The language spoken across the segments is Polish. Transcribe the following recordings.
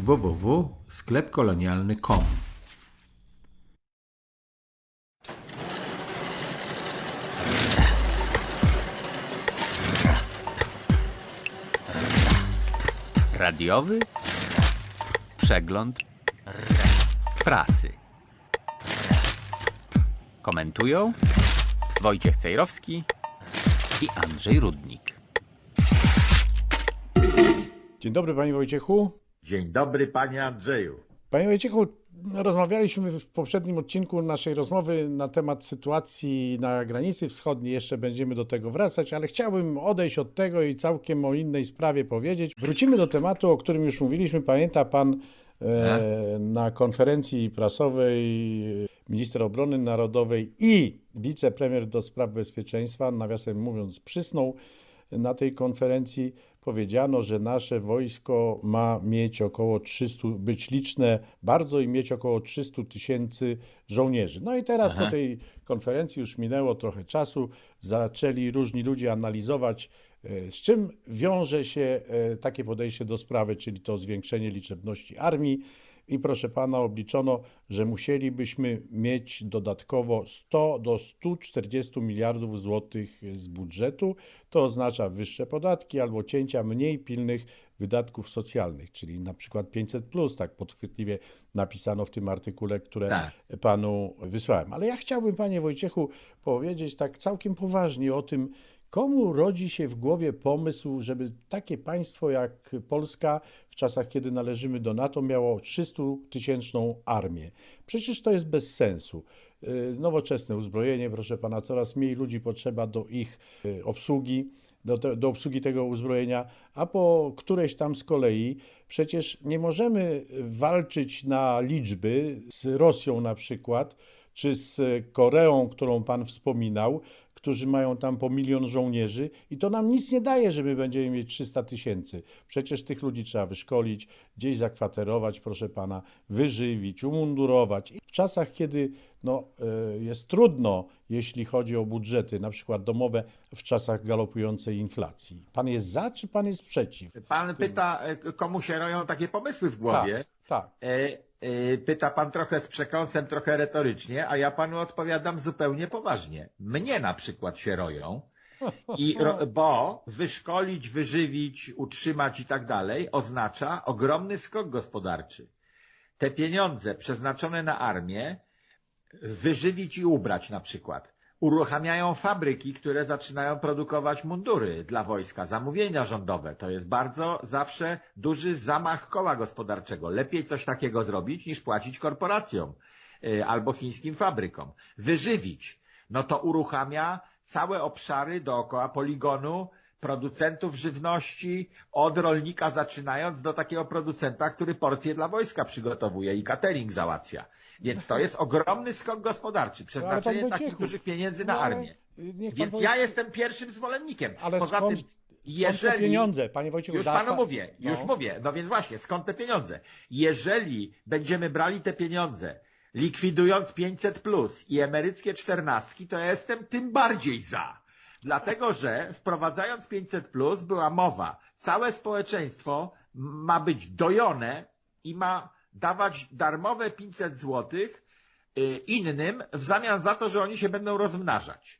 www.sklepkolonialny.com Radiowy przegląd prasy. Komentują Wojciech Cejrowski i Andrzej Rudnik. Dzień dobry Panie Wojciechu. Dzień dobry, panie Andrzeju. Panie Wojciechu, rozmawialiśmy w poprzednim odcinku naszej rozmowy na temat sytuacji na granicy wschodniej. Jeszcze będziemy do tego wracać, ale chciałbym odejść od tego i całkiem o innej sprawie powiedzieć. Wrócimy do tematu, o którym już mówiliśmy. Pamięta Pan e, na konferencji prasowej minister obrony narodowej i wicepremier do spraw bezpieczeństwa, nawiasem mówiąc, przysnął na tej konferencji powiedziano, że nasze wojsko ma mieć około 300, być liczne bardzo i mieć około 300 tysięcy żołnierzy. No i teraz po tej konferencji już minęło trochę czasu, zaczęli różni ludzie analizować, e, z czym wiąże się e, takie podejście do sprawy, czyli to zwiększenie liczebności armii. I proszę pana, obliczono, że musielibyśmy mieć dodatkowo 100 do 140 miliardów złotych z budżetu. To oznacza wyższe podatki albo cięcia mniej pilnych wydatków socjalnych, czyli na przykład 500, tak podchwytliwie napisano w tym artykule, które Tak. panu wysłałem. Ale ja chciałbym, panie Wojciechu, powiedzieć tak całkiem poważnie o tym, Komu rodzi się w głowie pomysł, żeby takie państwo jak Polska w czasach, kiedy należymy do NATO, miało 300-tysięczną armię? Przecież to jest bez sensu. Y, Nowoczesne uzbrojenie, proszę pana, coraz mniej ludzi potrzeba do ich y, obsługi, do, te, do obsługi tego uzbrojenia, a po którejś tam z kolei przecież nie możemy walczyć na liczby z Rosją na przykład, czy z Koreą, którą pan wspominał, którzy mają tam po milion żołnierzy i to nam nic nie daje, że my będziemy mieć 300 tysięcy. Przecież tych ludzi trzeba wyszkolić, gdzieś zakwaterować, proszę pana, wyżywić, umundurować. I w czasach, kiedy no, e, jest trudno, jeśli chodzi o budżety, na przykład domowe, w czasach galopującej inflacji. Pan jest za, czy pan jest przeciw? Pan pyta, e, komu się roją takie pomysły w głowie. Tak, tak. E, Pyta pan trochę z przekąsem, trochę retorycznie, a ja panu odpowiadam zupełnie poważnie. Mnie na przykład się roją, i bo wyszkolić, wyżywić, utrzymać i tak dalej oznacza ogromny skok gospodarczy. Te pieniądze przeznaczone na armię wyżywić i ubrać na przykład. Uruchamiają fabryki, które zaczynają produkować mundury dla wojska, zamówienia rządowe. To jest bardzo zawsze duży zamach koła gospodarczego. Lepiej coś takiego zrobić, niż płacić korporacjom y, albo chińskim fabrykom. Wyżywić, no to uruchamia całe obszary dookoła poligonu producentów żywności, od rolnika zaczynając do takiego producenta, który porcje dla wojska przygotowuje i catering załatwia. Więc to jest ogromny skok gospodarczy, przeznaczenie pan takich dużych pieniędzy na no armię. Więc ja jestem pierwszym zwolennikiem. Ale Poza skąd, tym, skąd jeżeli... te pieniądze, panie Wojciechu? Już panu pan- mówię, już no. mówię. No więc właśnie, skąd te pieniądze? Jeżeli będziemy brali te pieniądze, likwidując 500 plus i emeryckie czternastki, to ja jestem tym bardziej za. Dlatego, że wprowadzając 500 plus była mowa, całe społeczeństwo ma być dojone i ma dawać darmowe 500 złotych y, innym w zamian za to, że oni się będą rozmnażać.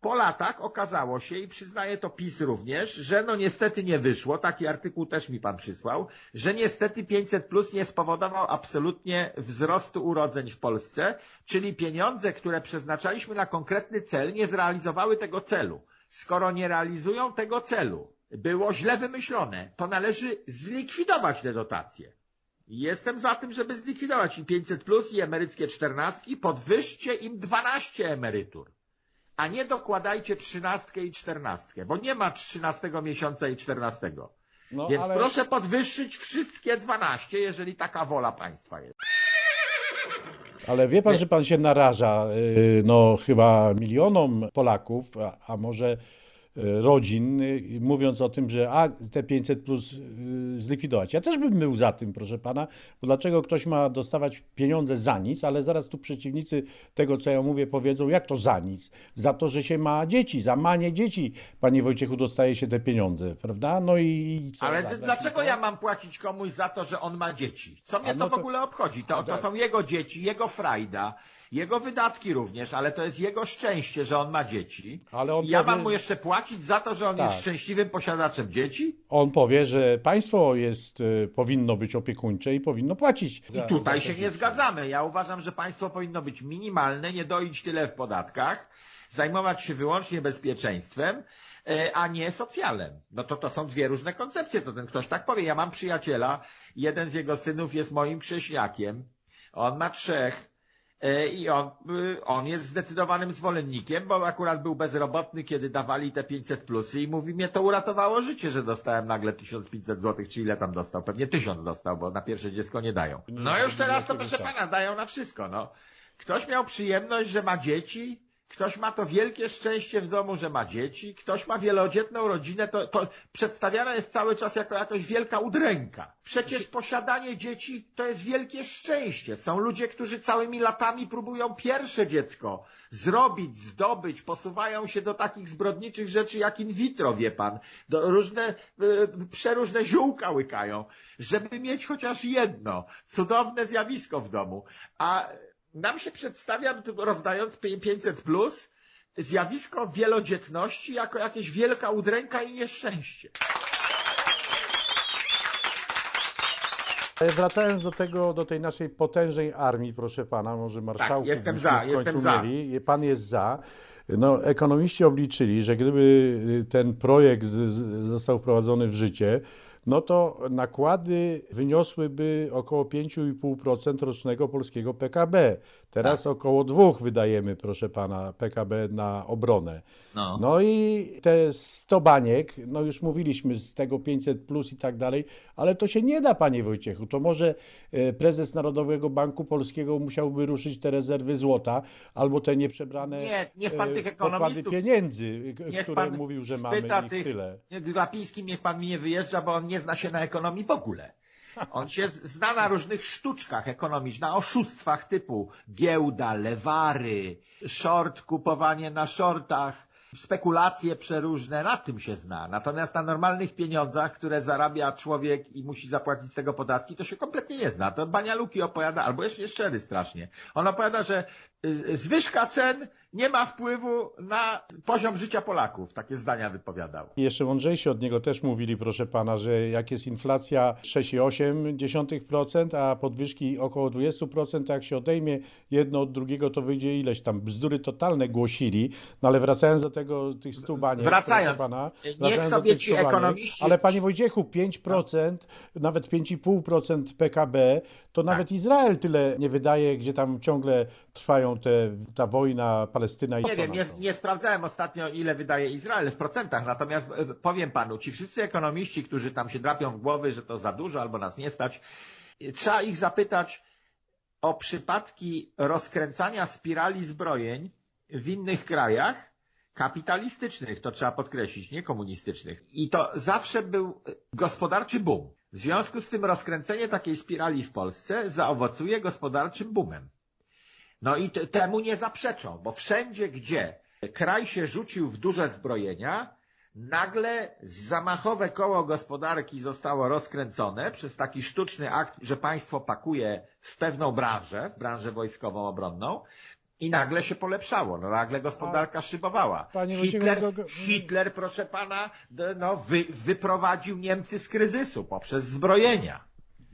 Po latach okazało się, i przyznaje to PiS również, że no niestety nie wyszło, taki artykuł też mi pan przysłał, że niestety 500 plus nie spowodował absolutnie wzrostu urodzeń w Polsce, czyli pieniądze, które przeznaczaliśmy na konkretny cel, nie zrealizowały tego celu. Skoro nie realizują tego celu, było źle wymyślone, to należy zlikwidować te dotacje. Jestem za tym, żeby zlikwidować i 500 plus i emeryckie czternastki, podwyższcie im 12 emerytur a nie dokładajcie trzynastkę i czternastkę, bo nie ma trzynastego miesiąca i czternastego. No, Więc ale- proszę podwyższyć wszystkie 12, jeżeli taka wola państwa jest. Ale wie pan, że pan się naraża, y, no chyba milionom Polaków, a, a może rodzin, y, mówiąc o tym, że a te 500 plus y, zlikwidować. Ja też bym był za tym, proszę pana, bo dlaczego ktoś ma dostawać pieniądze za nic, ale zaraz tu przeciwnicy tego, co ja mówię, powiedzą, jak to za nic? Za to, że się ma dzieci, za manie dzieci, panie Wojciechu, dostaje się te pieniądze, prawda? No i, i co? Ale za- dlaczego ja mam płacić komuś za to, że on ma dzieci? Co mnie no to w ogóle obchodzi? To, to tak. są jego dzieci, jego frajda, jego wydatki również, ale to jest jego szczęście, że on ma dzieci. Ale on I ja powie, mam mu jeszcze płacić za to, że on Tak. jest szczęśliwym posiadaczem dzieci? On powie, że państwo jest, y, powinno być opiekuńcze i powinno płacić. I za- tutaj za się te nie dzieci. zgadzamy. Ja uważam, że państwo powinno być minimalne, nie doić tyle w podatkach, zajmować się wyłącznie bezpieczeństwem, e, a nie socjalem. No to to są dwie różne koncepcje, to ten ktoś tak powie. Ja mam przyjaciela, jeden z jego synów jest moim krześniakiem, on ma trzech, i on, y, on jest zdecydowanym zwolennikiem, bo akurat był bezrobotny, kiedy dawali te 500 plusy i mówi, mnie to uratowało życie, że dostałem nagle 1500 złotych, czy ile tam dostał? Pewnie 1000 dostał, bo na pierwsze dziecko nie dają. No już teraz to proszę pana, dają na wszystko, no. Ktoś miał przyjemność, że ma dzieci, ktoś ma to wielkie szczęście w domu, że ma dzieci, ktoś ma wielodzietną rodzinę, to, to przedstawiana jest cały czas jako jakaś wielka udręka. Przecież posiadanie dzieci to jest wielkie szczęście. Są ludzie, którzy całymi latami próbują pierwsze dziecko zrobić, zdobyć, posuwają się do takich zbrodniczych rzeczy jak in vitro, wie pan. Do różne, e, przeróżne ziółka łykają, żeby mieć chociaż jedno. Cudowne zjawisko w domu. A nam się przedstawia, rozdając pie- 500 plus, zjawisko wielodzietności jako jakaś wielka udręka i nieszczęście. Wracając do tego, do tej naszej potężnej armii, proszę pana, może marszałków Tak, jestem za, jestem za. mieli. Pan jest za. No, ekonomiści obliczyli, że gdyby ten projekt został wprowadzony w życie, no to nakłady wyniosłyby około 5,5% rocznego polskiego PKB. Teraz Tak. około 2 wydajemy, proszę pana, PKB na obronę. No. No i te 100 baniek, no już mówiliśmy z tego 500 plus i tak dalej, ale to się nie da, panie Wojciechu. To może e, prezes Narodowego Banku Polskiego musiałby ruszyć te rezerwy złota albo te nieprzebrane Nie, niech pan e, tych pokłady pieniędzy, Niech które pan mówił, że mamy ich tych, tyle. Glapińskim niech pan mi nie wyjeżdża, bo on nie zna się na ekonomii w ogóle. On się zna na różnych sztuczkach ekonomicznych, na oszustwach typu giełda, lewary, short, kupowanie na shortach, spekulacje przeróżne, na tym się zna. Natomiast na normalnych pieniądzach, które zarabia człowiek i musi zapłacić z tego podatki, to się kompletnie nie zna. To Banialuki opowiada, albo jest szczery strasznie. On opowiada, że y, zwyżka cen nie ma wpływu na poziom życia Polaków. Takie zdania wypowiadał. Jeszcze mądrzejsi od niego też mówili, proszę pana, że jak jest inflacja 6,8%, a podwyżki około 20%, to jak się odejmie jedno od drugiego, to wyjdzie ileś tam. Bzdury totalne głosili. No ale wracając do tego, tych 100 baniek, Wracając, pana. niech wracając sobie ci 100 baniek, ekonomiści- Ale panie Wojciechu, 5%, nawet 5,5% PKB, to Tak. nawet Izrael tyle nie wydaje, gdzie tam ciągle trwają te, ta wojna, Palestyna i Nie wiem, nie, nie sprawdzałem ostatnio, ile wydaje Izrael w procentach, natomiast e, powiem panu, ci wszyscy ekonomiści, którzy tam się drapią w głowy, że to za dużo albo nas nie stać, e, trzeba ich zapytać o przypadki rozkręcania spirali zbrojeń w innych krajach kapitalistycznych, to trzeba podkreślić, nie komunistycznych. I to zawsze był e, gospodarczy boom. W związku z tym rozkręcenie takiej spirali w Polsce zaowocuje gospodarczym boomem. No i te- temu nie zaprzeczą, bo wszędzie, gdzie kraj się rzucił w duże zbrojenia, nagle zamachowe koło gospodarki zostało rozkręcone przez taki sztuczny akt, że państwo pakuje w pewną branżę, w branżę wojskową, obronną, i nagle się polepszało, no nagle gospodarka szybowała. Panie Wojciechu, Hitler, go- go- Hitler, proszę pana, no, wy, wyprowadził Niemcy z kryzysu poprzez zbrojenia.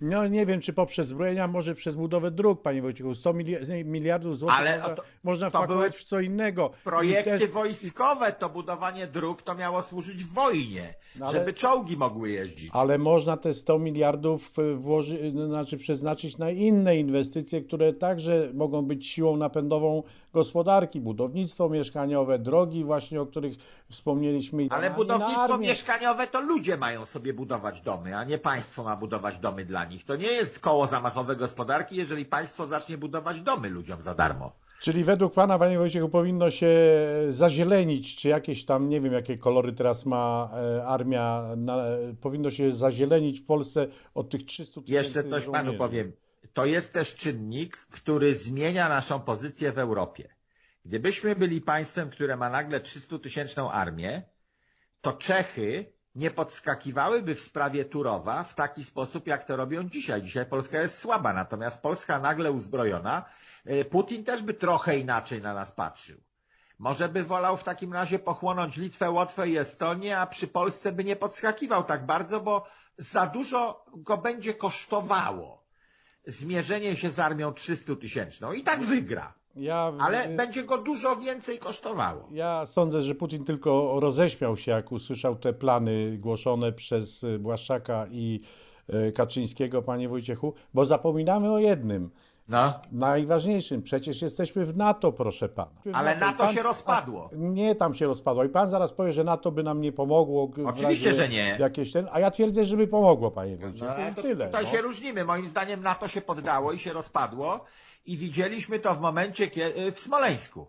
No nie wiem, czy poprzez zbrojenia, może przez budowę dróg, panie Wojciechu. 100 mili- miliardów złotych Ale można, to- można to wpakować w co innego. I Projekty też- wojskowe, to budowanie dróg, to miało służyć w wojnie, No ale- żeby czołgi mogły jeździć. Ale można te 100 miliardów y, włoży, y, znaczy przeznaczyć na inne inwestycje, które także mogą być siłą napędową gospodarki. Budownictwo mieszkaniowe, drogi właśnie, o których wspomnieliśmy. i Ale na- i na budownictwo armię. mieszkaniowe to ludzie mają sobie budować domy, a nie państwo ma budować domy dla nich. To nie jest koło zamachowe gospodarki, jeżeli państwo zacznie budować domy ludziom za darmo. Czyli według pana, panie Wojciechu, powinno się zazielenić, czy jakieś tam, nie wiem, jakie kolory teraz ma e, armia, na, powinno się zazielenić w Polsce od tych 300 tysięcy Jeszcze coś panu żołnierzy. powiem. To jest też czynnik, który zmienia naszą pozycję w Europie. Gdybyśmy byli państwem, które ma nagle 300-tysięczną armię, to Czechy nie podskakiwałyby w sprawie Turowa w taki sposób, jak to robią dzisiaj. Dzisiaj Polska jest słaba, natomiast Polska nagle uzbrojona, y, Putin też by trochę inaczej na nas patrzył. Może by wolał w takim razie pochłonąć Litwę, Łotwę i Estonię, a przy Polsce by nie podskakiwał tak bardzo, bo za dużo go będzie kosztowało zmierzenie się z armią 300 tysięczną. I tak wygra, Ja, ale e, będzie go dużo więcej kosztowało. Ja sądzę, że Putin tylko roześmiał się, jak usłyszał te plany głoszone przez e, Błaszczaka i e, Kaczyńskiego, panie Wojciechu, bo zapominamy o jednym, No, najważniejszym. Przecież jesteśmy w NATO, proszę pana. ale W NATO Pan- się rozpadło. Nie, tam się rozpadło. I pan zaraz powie, że NATO by nam nie pomogło. Oczywiście, razie że nie. Jakieś ten, a ja twierdzę, że by pomogło, panie Wojciechu. No, I to, tyle. tutaj no. się różnimy. Moim zdaniem NATO się poddało i się rozpadło i widzieliśmy to w momencie kiedy, w Smoleńsku.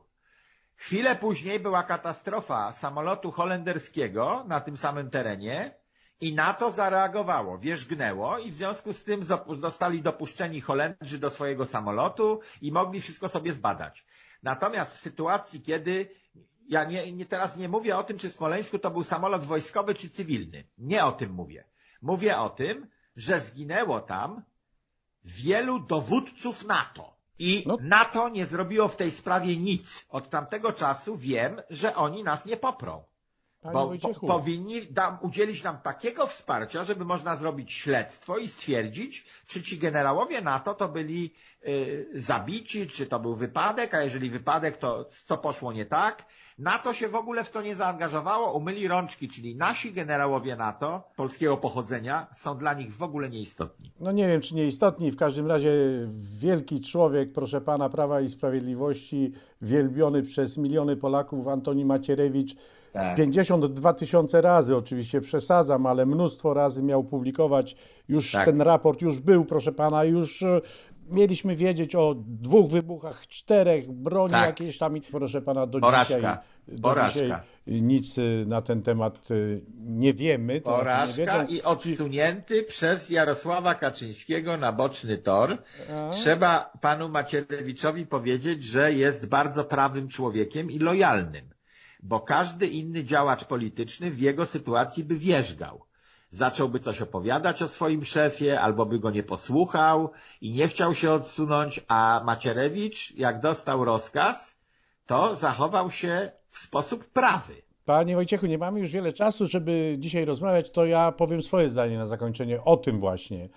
Chwilę później była katastrofa samolotu holenderskiego na tym samym terenie i NATO zareagowało, wierzgnęło i w związku z tym zostali dopuszczeni Holendrzy do swojego samolotu i mogli wszystko sobie zbadać. Natomiast w sytuacji, kiedy ja nie, nie, teraz nie mówię o tym, czy w Smoleńsku to był samolot wojskowy czy cywilny. Nie o tym mówię. Mówię o tym, że zginęło tam wielu dowódców NATO. I No. NATO nie zrobiło w tej sprawie nic. Od tamtego czasu wiem, że oni nas nie poprą. Bo po, powinni dam, udzielić nam takiego wsparcia, żeby można zrobić śledztwo i stwierdzić, czy ci generałowie NATO to byli y, zabici, czy to był wypadek, a jeżeli wypadek, to co poszło nie tak. NATO się w ogóle w to nie zaangażowało, umyli rączki, czyli nasi generałowie NATO polskiego pochodzenia są dla nich w ogóle nieistotni. No nie wiem, czy nieistotni, w każdym razie wielki człowiek, proszę pana, Prawa i Sprawiedliwości, wielbiony przez miliony Polaków, Antoni Macierewicz, Tak. 52 tysiące razy, oczywiście przesadzam, ale mnóstwo razy miał publikować, już Tak. ten raport już był, proszę pana, już e, mieliśmy wiedzieć o dwóch wybuchach, czterech, broni Tak. jakiejś tam, i proszę pana, do Porażka. dzisiaj, do Porażka. dzisiaj nic e, na ten temat e, nie wiemy. To znaczy nie Porażka i odsunięty przez Jarosława Kaczyńskiego na boczny tor. A? Trzeba panu Macierewiczowi powiedzieć, że jest bardzo prawym człowiekiem i lojalnym, bo każdy inny działacz polityczny w jego sytuacji by wierzgał. Zacząłby coś opowiadać o swoim szefie, albo by go nie posłuchał i nie chciał się odsunąć, a Macierewicz, jak dostał rozkaz, to zachował się w sposób prawy. Panie Wojciechu, nie mamy już wiele czasu, żeby dzisiaj rozmawiać, to ja powiem swoje zdanie na zakończenie o tym właśnie.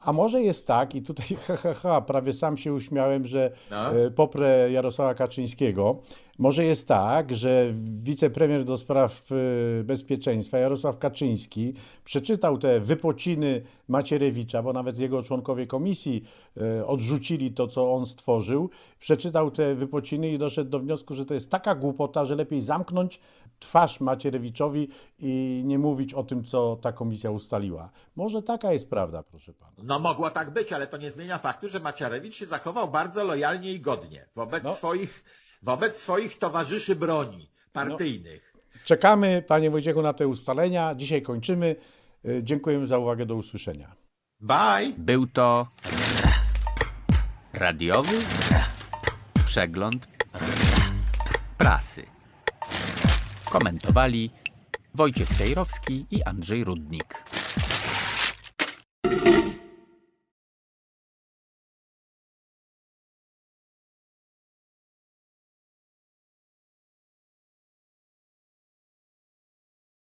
A może jest tak, i tutaj ha, ha, ha, prawie sam się uśmiałem, że No. e, poprę Jarosława Kaczyńskiego. Może jest tak, że wicepremier do spraw e, bezpieczeństwa Jarosław Kaczyński przeczytał te wypociny Macierewicza, bo nawet jego członkowie komisji e, odrzucili to, co on stworzył. Przeczytał te wypociny i doszedł do wniosku, że to jest taka głupota, że lepiej zamknąć twarz Macierewiczowi i nie mówić o tym, co ta komisja ustaliła. Może taka jest prawda, proszę pana. No mogło tak być, ale to nie zmienia faktu, że Macierewicz się zachował bardzo lojalnie i godnie wobec, No. swoich, wobec swoich towarzyszy broni partyjnych. Czekamy, panie Wojciechu, na te ustalenia. Dzisiaj kończymy. E, Dziękujemy za uwagę. Do usłyszenia. Bye! Był to radiowy przegląd prasy. Komentowali Wojciech Cejrowski i Andrzej Rudnik.